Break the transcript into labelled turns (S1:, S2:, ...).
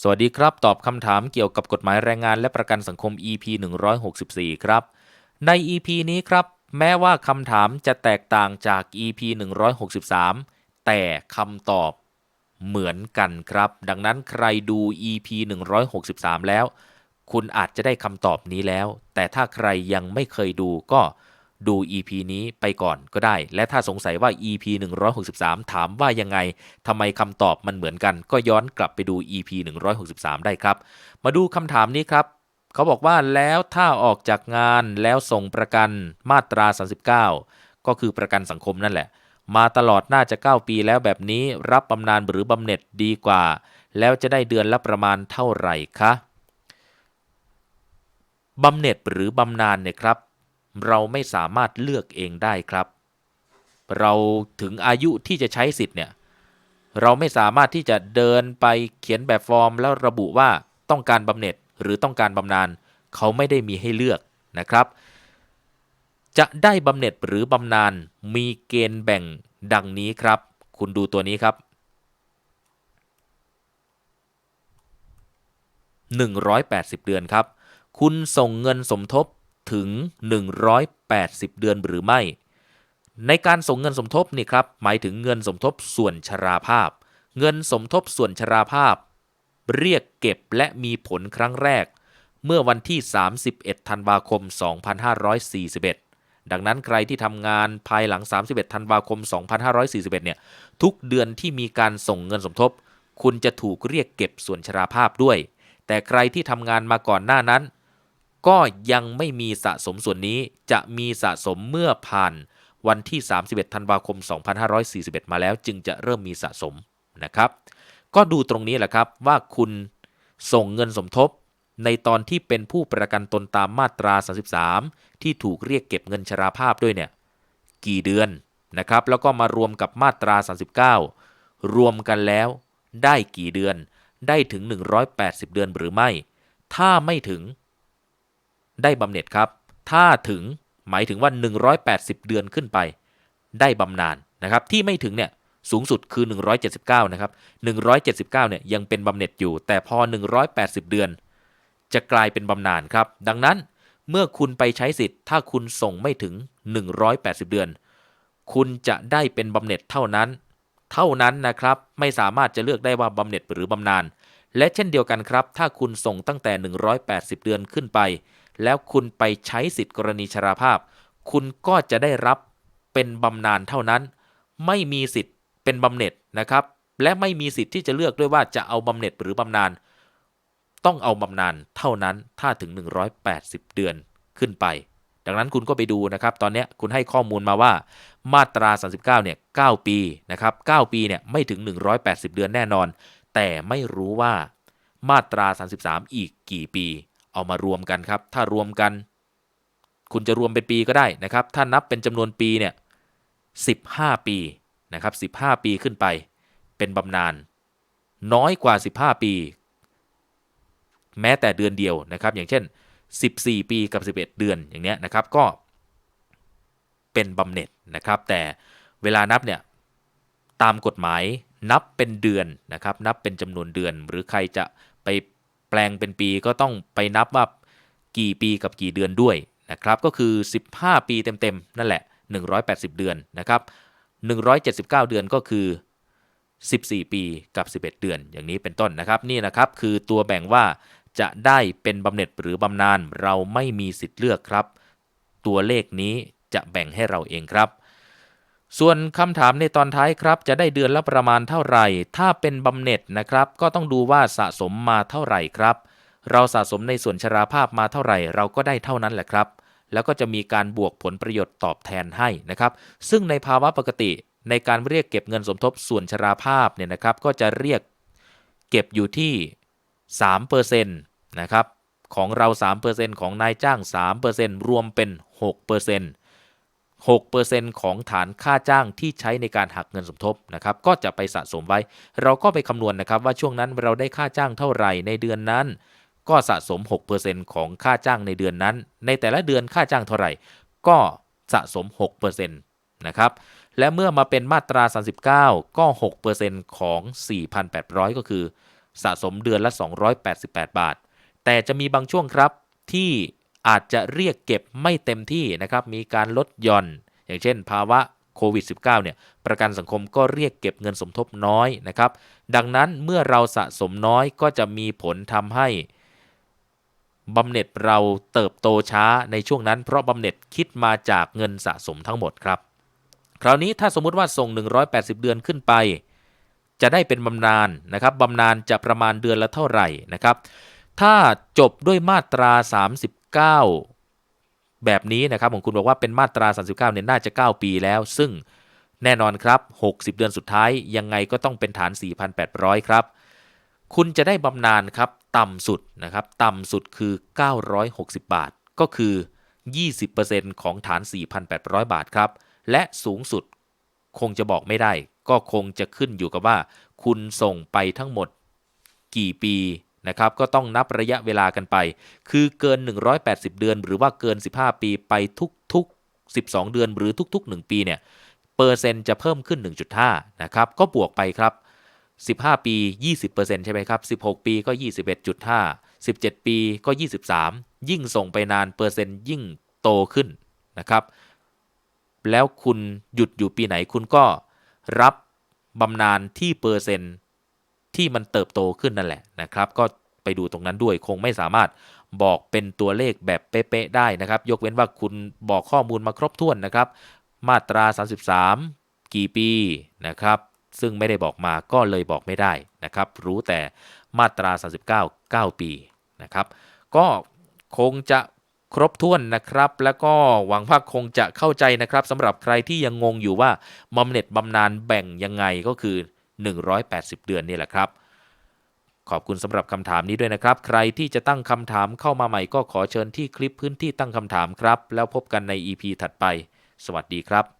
S1: สวัสดีครับ ตอบคำถามเกี่ยวกับกฎหมายแรงงานและประกันสังคม EP 164 ครับ ใน EP นี้ครับ แม้ว่าคำถามจะแตกต่างจาก EP 163 แต่คำตอบเหมือนกันครับ ดังนั้นใครดู EP 163 แล้ว คุณอาจจะได้คำตอบนี้แล้ว แต่ถ้าใครยังไม่เคยดูก็ ดู EP นี้ไปก่อนก็ได้ และถ้าสงสัยว่า EP 163 ถามว่ายังไงทำไมคำตอบมันเหมือนกัน ก็ย้อนกลับไปดู EP 163 ได้ครับ มาดูคำถามนี้ครับ เขาบอกว่าแล้วถ้าออกจากงานแล้วส่งประกันมาตรา 39 ก็คือประกันสังคมนั่นแหละ มาตลอดน่าจะ 9 ปีแล้วแบบนี้รับบำนาญหรือบำเหน็จดีกว่า แล้วจะได้เดือนละประมาณเท่าไหร่คะบำเหน็จหรือบำนาญเนี่ยครับ เราไม่สามารถเลือกเองได้ครับ เราถึงอายุที่จะใช้สิทธิ์เนี่ยเราไม่สามารถที่จะเดินไปเขียนแบบฟอร์ม แล้วระบุว่าต้องการบำเหน็จหรือต้องการบำนาญเขาไม่ได้มีให้เลือกนะครับ จะได้บำเหน็จหรือบำนาญมีเกณฑ์แบ่งดังนี้ครับ คุณดูตัวนี้ครับ 180 เดือนครับ คุณส่งเงินสมทบ ถึง 180 เดือนหรือไม่ ในการส่งเงินสมทบนี่ครับหมายถึงเงินสมทบส่วนชราภาพ เงินสมทบส่วนชราภาพ เรียกเก็บและมีผลครั้งแรก เมื่อวันที่ 31 ธันวาคม 2541 ดังนั้นใครที่ทำงานภายหลัง 31 ธันวาคม 2541 เนี่ยทุกเดือนที่มีการส่งเงินสมทบ คุณจะถูกเรียกเก็บส่วนชราภาพด้วย แต่ใครที่ทำงานมาก่อนหน้านั้น ก็ยังไม่มีสะสมส่วนนี้จะมีสะสมเมื่อผ่านวันที่ 31 ธันวาคม 2541 มาแล้วจึงจะเริ่มมีสะสมนะครับ ก็ดูตรงนี้แหละครับว่าคุณส่งเงินสมทบในตอนที่เป็นผู้ประกันตนตามมาตรา 33 ที่ถูกเรียกเก็บเงินชราภาพด้วยเนี่ยกี่เดือนนะครับ แล้วก็มารวมกับมาตรา 39 รวมกันแล้วได้กี่เดือน ได้ถึง 180 เดือนหรือไม่ ถ้าไม่ถึง ได้บำเหน็จครับ ถ้าถึงหมายถึงว่า 180 เดือนขึ้นไป ได้บำนาญนะครับ ที่ไม่ถึงเนี่ยสูงสุดคือ 179 นะครับ 179 เนี่ยยังเป็นบำเหน็จอยู่ แต่พอ 180 เดือน จะกลายเป็นบำนาญครับ ดังนั้นเมื่อคุณไปใช้สิทธิ์ ถ้าคุณส่งไม่ถึง 180 เดือน คุณจะได้เป็นบำเหน็จเท่านั้น เท่านั้นนะครับ ไม่สามารถจะเลือกได้ว่าบำเหน็จหรือบำนาญ และเช่นเดียวกันครับ ถ้าคุณส่งตั้งแต่ 180 เดือนขึ้นไป แล้วคุณไปใช้สิทธิกรณีชราภาพ คุณก็จะได้รับเป็นบำนาญเท่านั้น ไม่มีสิทธิ์เป็นบำเหน็จนะครับ และไม่มีสิทธิ์ที่จะเลือกด้วยว่าจะเอาบำเหน็จหรือบำนาญต้องเอาบำนาญเท่านั้นถ้าถึง 180 เดือนขึ้นไป ดังนั้นคุณก็ไปดูนะครับ ตอนนี้คุณให้ข้อมูลมาว่า มาตรา 39 เนี่ย 9 ปีนะครับ 9 ปีเนี่ยไม่ถึง 180 เดือนแน่นอน แต่ไม่รู้ว่ามาตรา 33 อีกกี่ปี เอามารวมกันครับ ถ้ารวมกัน คุณจะรวมเป็นปีก็ได้นะครับ ถ้านับเป็นจำนวนปีเนี่ย15 ปีนะครับ15 ปีขึ้นไป เป็นบำนาญน้อยกว่า 15 ปี แม้แต่เดือนเดียวนะครับ อย่างเช่น 14 ปีกับ 11 เดือนอย่างเนี้ยนะครับก็เป็นบำเหน็จนะครับ แต่เวลานับเนี่ยตามกฎหมายนับเป็นเดือนนะครับ นับเป็นจำนวนเดือน หรือใครจะไป ปลงเป็นปีก็ต้องไปนับว่ากี่ปีกับกี่เดือนด้วยนะครับก็คือ 15 ปีเต็มๆนั่นแหละ 180 เดือนนะครับ179 เดือนก็คือ 14 ปีกับ 11 เดือน อย่างนี้เป็นต้นนะครับ นี่นะครับคือตัวแบ่งว่าจะได้เป็นบำเหน็จหรือบำนาญเราไม่มีสิทธิ์เลือกครับ ตัวเลขนี้จะแบ่งให้เราเองครับ ส่วนคำถามในตอนท้ายครับ จะได้เดือนละประมาณเท่าไหร่ ถ้าเป็นบำเหน็จนะครับ ก็ต้องดูว่าสะสมมาเท่าไหร่ครับ เราสะสมในส่วนชราภาพมาเท่าไหร่ เราก็ได้เท่านั้นแหละครับ แล้วก็จะมีการบวกผลประโยชน์ตอบแทนให้นะครับ ซึ่งในภาวะปกติในการเรียกเก็บเงินสมทบส่วนชราภาพเนี่ยนะครับ ก็จะเรียกเก็บอยู่ที่3%นะครับของเรา 3%ของนายจ้าง 3%รวมเป็น 6% 6%ของฐานค่าจ้างที่ใช้ในการหักเงินสมทบนะครับก็จะไปสะสมไว้ เราก็ไปคำนวณนะครับว่าช่วงนั้นเราได้ค่าจ้างเท่าไหร่ในเดือนนั้น ก็สะสม 6%ของค่าจ้างในเดือนนั้น ในแต่ละเดือนค่าจ้างเท่าไหร่ ก็สะสม 6%นะครับและเมื่อมาเป็นมาตรา 39 ก็ 6%ของ 4,800 ก็คือ สะสมเดือนละ 288 บาท แต่จะมีบางช่วงครับที่ อาจจะเรียกเก็บไม่เต็มที่นะครับมีการลดหย่อน อย่างเช่น ภาวะโควิด -19 เนี่ยประกันสังคมก็เรียกเก็บเงินสมทบน้อยนะครับ ดังนั้นเมื่อเราสะสมน้อยก็จะมีผลทำให้บำเหน็จเราเติบโตช้าในช่วงนั้น เพราะบำเหน็จคิดมาจากเงินสะสมทั้งหมดครับ คราวนี้ถ้าสมมุติว่าส่ง 180 เดือนขึ้นไป จะได้เป็นบำนาญนะครับบำนาญจะประมาณเดือนละเท่าไหร่นะครับ ถ้าจบด้วยมาตรา 39 แบบนี้นะครับของคุณบอกว่าเป็นมาตรา 39เนี่ยน่าจะ 9 ปีแล้ว ซึ่งแน่นอนครับ 60 เดือนสุดท้าย ยังไงก็ต้องเป็นฐาน 4,800 ครับ คุณจะได้บำนาญครับ ต่ำสุดนะครับต่ำสุดคือ 960 บาท ก็คือ 20%ของฐาน 4,800 บาทครับ และสูงสุดคงจะบอกไม่ได้ ก็คงจะขึ้นอยู่กับว่า คุณส่งไปทั้งหมด กี่ปี นะครับก็ต้องนับระยะเวลากันไป คือเกิน 180 เดือน หรือว่าเกิน 15 ปีไปทุกๆ 12 เดือนหรือทุก ๆ 1 ปีเนี่ยเปอร์เซ็นต์จะเพิ่มขึ้น 1.5 นะครับ ก็บวกไปครับ 15 ปี 20%ใช่ไหมครับ 16 ปีก็ 21.5 17 ปีก็ 23 ยิ่งส่งไปนานเปอร์เซ็นต์ยิ่งโตขึ้นนะครับ แล้วคุณหยุดอยู่ปีไหนคุณก็รับบำนาญที่เปอร์เซ็นต์ ที่มันเติบโตขึ้นนั่นแหละนะครับ ก็ไปดูตรงนั้นด้วยคงไม่สามารถบอกเป็นตัวเลขแบบเป๊ะๆได้นะครับ ยกเว้นว่าคุณบอกข้อมูลมาครบถ้วนนะครับ มาตรา 33 กี่ปีนะครับ ซึ่งไม่ได้บอกมาก็เลยบอกไม่ได้นะครับ รู้แต่มาตรา 39 9 ปีนะครับ ก็คงจะครบถ้วนนะครับ แล้วก็หวังว่าคงจะเข้าใจนะครับสำหรับใครที่ยังงงอยู่ว่าบำเหน็จบำนาญแบ่งยังไงก็คือ 180 เดือนนี่แหละครับ ขอบคุณสำหรับคำถามนี้ด้วยนะครับ ใครที่จะตั้งคำถามเข้ามาใหม่ก็ขอเชิญที่คลิปพื้นที่ตั้งคำถามครับ แล้วพบกันใน EP ถัดไป สวัสดีครับ